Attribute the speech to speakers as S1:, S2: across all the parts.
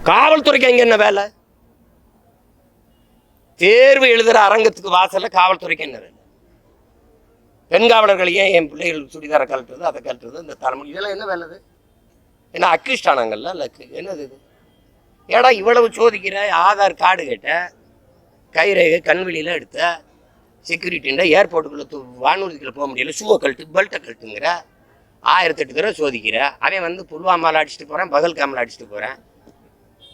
S1: காவல்துறைக்கு அங்கே என்ன வேலை? தேர்வு எழுதுகிற அரங்கத்துக்கு வாசலில் காவல்துறைக்கு என்ன வேலை? பெண் காவலர்கள் ஏன் என் பிள்ளைகள் சுடிதாரை கழட்டுறது அதை கழட்டுறது இந்த தலைமுறை இதெல்லாம் என்ன வேலை அது? என்ன அக்யூஸ்ட் ஆனாங்கல்ல? லக்கு என்னது இது? ஏடா இவ்வளவு சோதிக்கிற? ஆதார் கார்டு கேட்ட கைரேகை கண்வெளியில் எடுத்த செக்யூரிட்டின்ற ஏர்போர்ட்டுக்குள்ளே வானூர்திக்குள்ளே போக முடியல ஷூவை கழட்டு பெல்ட்டை கழட்டுங்கிற ஆயிரத்தெட்டு தடவை சோதிக்கிற. அவன் வந்து புல்வாமாவில் அடிச்சுட்டு போகிறேன் பகல்காமில் அடிச்சுட்டு போகிறேன்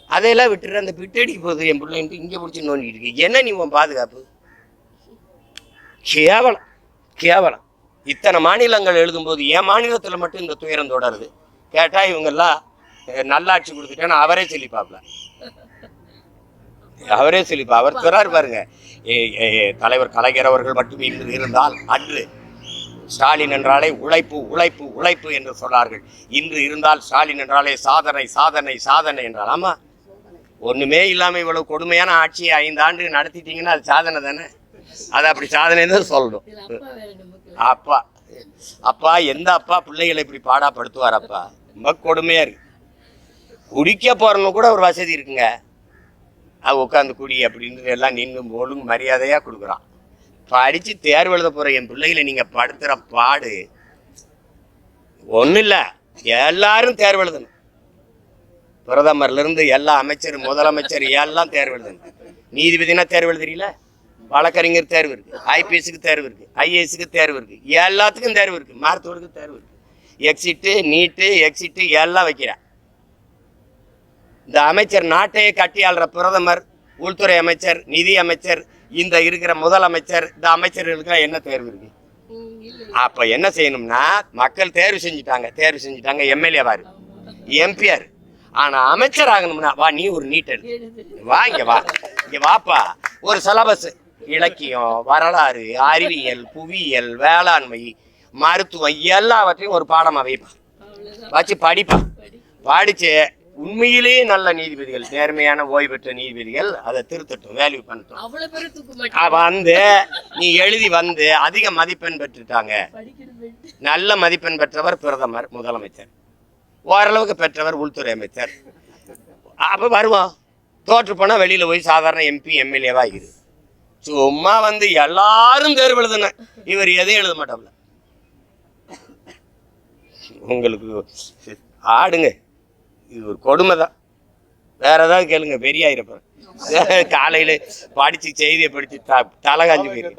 S1: அதையெல்லாம் விட்டுற அந்த பிட்டடிக்கு போகுது என் பிள்ளைன்ட்டு இங்கே பிடிச்சி நோண்டிட்டு இருக்கு. என்ன நீ உன் பாதுகாப்பு? கேவலம் கேவலம். இத்தனை மாநிலங்கள் எழுதும்போது என் மாநிலத்தில் மட்டும் இந்த துயரம் தொடருது. கேட்டால் இவங்கெல்லாம் நல்லாட்சி கொடுத்துட்டேன்னு அவரே சொல்லிப்பாப்ல. அவரே சொல்லிப்பா அவர் சொல்றாரு பாருங்க. ஏ, தலைவர் கலைஞர் அவர்கள் மட்டும் இன்று இருந்தால் அன்று ஸ்டாலின் என்றாலே உழைப்பு உழைப்பு உழைப்பு என்று சொன்னார்கள். இன்று இருந்தால் ஸ்டாலின் என்றாலே சாதனை சாதனை சாதனை என்றால் ஆமாம் ஒண்ணுமே இல்லாம இவ்வளவு கொடுமையான ஆட்சியை ஐந்து ஆண்டு நடத்திட்டீங்கன்னா அது சாதனை தானே? அது அப்படி சாதனை தான் சொல்லணும். அப்பா அப்பா. எந்த அப்பா பிள்ளைகளை இப்படி பாடாப்படுத்துவார் அப்பா? ரொம்ப கொடுமையா இருக்கு. குடிக்க போறவங்க கூட ஒரு வசதி இருக்குங்க. அது உட்காந்து குடி அப்படின்னு எல்லாம் நின்று ஒழுங்கு மரியாதையா கொடுக்குறான். படிச்சு தேர்வு எழுத போற என் பிள்ளைகளை நீங்க படுத்துற பாடு. ஒன்றும் இல்லை எல்லாரும் தேர்வு எழுதணும். பிரதமர்ல இருந்து எல்லா அமைச்சர் முதலமைச்சர் எல்லாம் தேர்வு எழுதுங்க. நீதிபதினா தேர்வு எழுதுறீல? வழக்கறிஞர் தேர்வு இருக்குது ஐபிஎஸ்க்கு தேர்வு இருக்குது ஐஏஎஸ்க்கு தேர்வு இருக்கு எல்லாத்துக்கும் தேர்வு இருக்கு மருத்துவருக்கு தேர்வு இருக்குது எக்ஸிட்டு நீட்டு எக்ஸிட்டு எல்லாம் வைக்கிறேன் இந்த அமைச்சர் நாட்டையே கட்டி ஆள்ற பிரதமர் உள்துறை அமைச்சர் நிதி அமைச்சர் இந்த இருக்கிற முதலமைச்சர் இந்த அமைச்சர்களுக்கு என்ன தேர்வு இருக்கு? அப்போ என்ன செய்யணும்னா மக்கள் தேர்வு செஞ்சுட்டாங்க தேர்வு செஞ்சுட்டாங்க எம்எல்ஏ வாரு எம்பிஆர் ஆனா அமைச்சர் ஆகணும்னா வா நீ ஒரு நீட் எடு. வா இங்க வா. இங்க வாப்பா. ஒரு சிலபஸ் இலக்கியம் வரலாறு அறிவியல் புவியியல் வேளாண்மை மருத்துவம் எல்லாவற்றையும் ஒரு பாடமா வைப்பா. வச்சு படிப்பா. படிச்சு உண்மையிலேயே நல்ல நீதிபதிகள் நேர்மையான ஓய்வு பெற்ற நீதிபதிகள் அதை திருத்தட்டும் வேல்யூ பண்ணட்டும். வந்து நீ எழுதி வந்து அதிக மதிப்பெண் பெற்றுட்டாங்க. நல்ல மதிப்பெண் பெற்றவர் பிரதமர் முதலமைச்சர். ஓரளவுக்கு பெற்றவர் உள்துறை அமைச்சர். அப்போ வருவோம். தோற்று போனால் வெளியில் போய் சாதாரண எம்பி எம்எல்ஏவா இரு. சும்மா வந்து எல்லாரும் தேர்வு எழுதுன இவர் எதையும் எழுத மாட்டோம்ல உங்களுக்கு ஆடுங்க. இது ஒரு கொடுமை தான் வேற ஏதாவது கேளுங்க பெரிய ஆயிரப்ப காலையில் படித்து செய்தியை படித்து த தலை காஞ்சி போயிருக்கு